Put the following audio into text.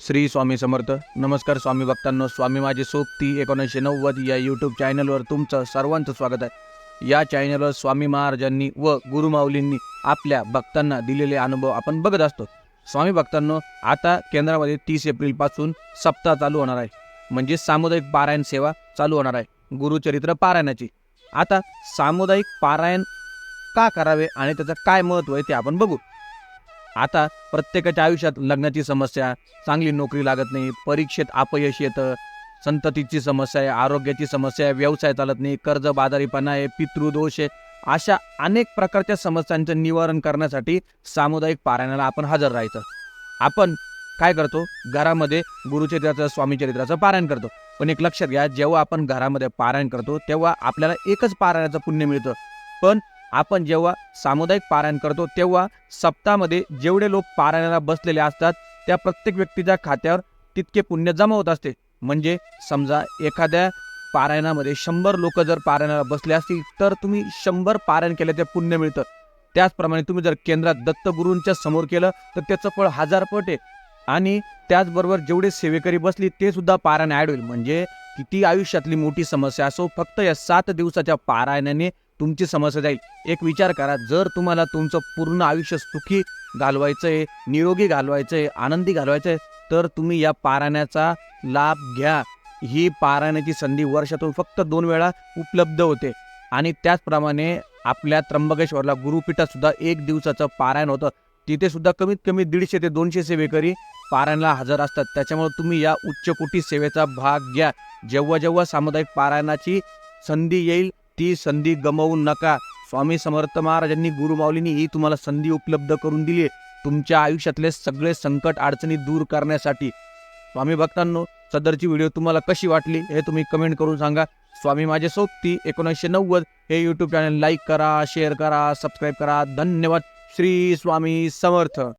श्री स्वामी समर्थ. नमस्कार स्वामी भक्तांनो स्वामी माझे सोबती एकोणीसशे नव्वद या यूट्यूब चॅनलवर तुमचं सर्वांचं स्वागत आहे. या चॅनलवर स्वामी महाराजांनी व गुरुमाऊलींनी आपल्या भक्तांना दिलेले अनुभव आपण बघत असतो. स्वामी भक्तांनो आता केंद्रामध्ये तीस एप्रिलपासून सप्ताह चालू होणार आहे. म्हणजे सामुदायिक पारायण सेवा चालू होणार आहे. गुरुचरित्र पारायणाची. आता सामुदायिक पारायण का करावे आणि त्याचं काय महत्त्व आहे ते आपण बघू. आता प्रत्येकाच्या आयुष्यात लग्नाची समस्या चांगली नोकरी लागत नाही परीक्षेत अपयश येतं संततीची समस्या आहे आरोग्याची समस्या आहे व्यवसाय चालत नाही कर्ज बाजारीपणा आहे पितृदोष आहे अशा अनेक प्रकारच्या समस्यांचं निवारण करण्यासाठी सामुदायिक पारायणाला आपण हजर राहायचं. आपण काय करतो? घरामध्ये गुरुचरित्राचं स्वामीचरित्राचं पारायण करतो. पण एक लक्षात घ्या जेव्हा आपण घरामध्ये पारायण करतो तेव्हा आपल्याला एकच पारायणाचं पुण्य मिळतं. पण आपण जेव्हा सामुदायिक पारायण करतो तेव्हा सप्ताहामध्ये जेवढे लोक पारायणाला बसलेले असतात त्या प्रत्येक व्यक्तीच्या खात्यावर तितके पुण्य जमा होत असते. म्हणजे समजा एखाद्या पारायणामध्ये शंभर लोक जर पारायणाला बसले असतील तर तुम्ही शंभर पारायण केलं ते पुण्य मिळतं. त्याचप्रमाणे तुम्ही जर केंद्रात दत्तगुरूंच्या समोर केलं तर त्याचं फळ हजार पट आहे. आणि त्याचबरोबर जेवढे सेवेकरी बसली ते सुद्धा पारायण ॲड होईल. म्हणजे किती आयुष्यातली मोठी समस्या असो फक्त या सात दिवसाच्या पारायणाने तुमची समस्या जाईल. एक विचार करा जर तुम्हाला तुमचं पूर्ण आयुष्य सुखी घालवायचं आहे निरोगी घालवायचं आहे आनंदी घालवायचं आहे तर तुम्ही या पारायणाचा लाभ घ्या. ही पारायणाची संधी वर्षातून फक्त दोन वेळा उपलब्ध होते. आणि त्याचप्रमाणे आपल्या त्र्यंबकेश्वरला गुरुपीठातसुद्धा एक दिवसाचं पारायण होतं. तिथेसुद्धा कमीत कमी दीडशे ते दोनशे सेवेकरी पारायणाला हजर असतात. त्याच्यामुळे तुम्ही या उच्चकोटी सेवेचा भाग घ्या. जेव्हा जेव्हा सामुदायिक पारायणाची संधी येईल ती संधी गमावू नका. स्वामी समर्थ महाराजांनी गुरुमाऊलींनी ही तुम्हाला संधी उपलब्ध करून दिली आहे. तुमच्या आयुष्यातले सगळे संकट अडचणी दूर करण्यासाठी. स्वामी भक्तांनो सदरची व्हिडिओ तुम्हाला कशी वाटली हे तुम्ही कमेंट करून सांगा. स्वामी माझे सोबती एकोणीसशे नव्वद. हे यूट्यूब चॅनल लाईक करा शेअर करा सबस्क्राईब करा. धन्यवाद. श्री स्वामी समर्थ.